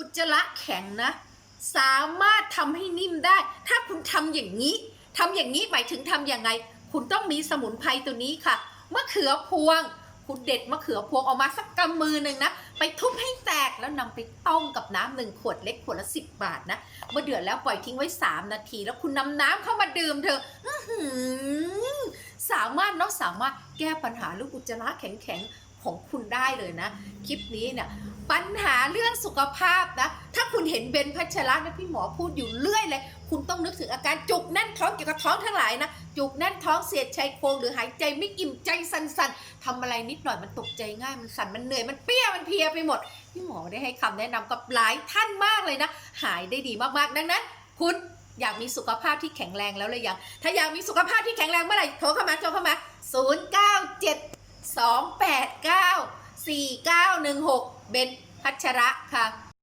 อุจจาระแข็งนะ สามารถทำให้นิ่มได้ ถ้าคุณทำอย่างนี้ทำอย่างนี้หมายถึงทำยังไง คุณต้องมีสมุนไพรตัวนี้ค่ะมะเขือพวง คุณเด็ดมะเขือพวงออกมาสักกำมือหนึ่งนะ ไปทุบให้แตกแล้วนำไปต้มกับน้ำหนึ่งขวดเล็กขวดละสิบบาทนะ เมื่อเดือดแล้วปล่อยทิ้งไว้ 3 นาที แล้วคุณนำน้ำเข้ามาดื่มเถอะสามารถเนาะสามารถแก้ปัญหาเรื่องอุจจาระแข็งๆ ของคุณได้เลยนะ คลิปนี้เนี่ยปัญหาเรื่องสุขภาพนะ ถ้าคุณเห็นเบนพัชระนะพี่หมอพูดอยู่เรื่อยเลย คุณต้องนึกถึงอาการจุกแน่นท้องเกี่ยวกับท้องทั้งหลายนะ จุกแน่นท้องเสียดชายโครงหรือหายใจไม่อิ่มใจสั่นๆทำอะไรนิดหน่อยมันตกใจง่าย มันสั่น มันเหนื่อย มันเปี้ย มันเพียไปหมด พี่หมอได้ให้คำแนะนำกับหลายท่านมากเลยนะ หายได้ดีมากๆ ดังนั้น คุณอยากมีสุขภาพที่แข็งแรงแล้วเลยยัง ถ้าอยากมีสุขภาพที่แข็งแรงเมื่อไหร่โทรเข้ามาโทรเข้ามา 0 9 7 2 8 9 4 9 1 6 เบนพัชระค่ะ